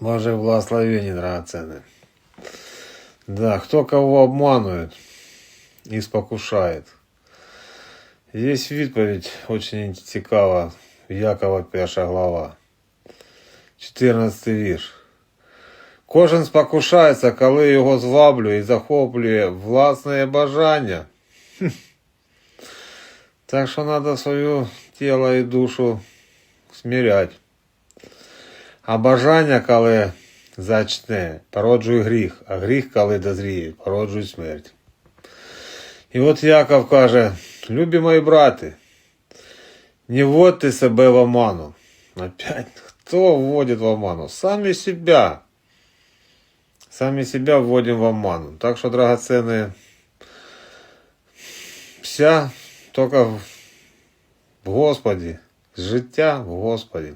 Божьих благословений, драгоценные. Да, кто кого обманывает и спокушает. Есть відповідь очень цікава, Якова перша глава. 14 вірш. Кожен спокушається, коли його зваблює і захоплює власне бажання. Хм. Так що треба своє тіло і душу сміряти. А бажання, коли зачне, породжує гріх, а гріх, коли дозріє, породжує смерть. І от Яков каже, любі мої брати, не вводьте себе в оману. Опять, кто вводит в оману? Сами себя. Сами себя вводим в оману. Так что, драгоценные, вся только в Господі, життя в Господі.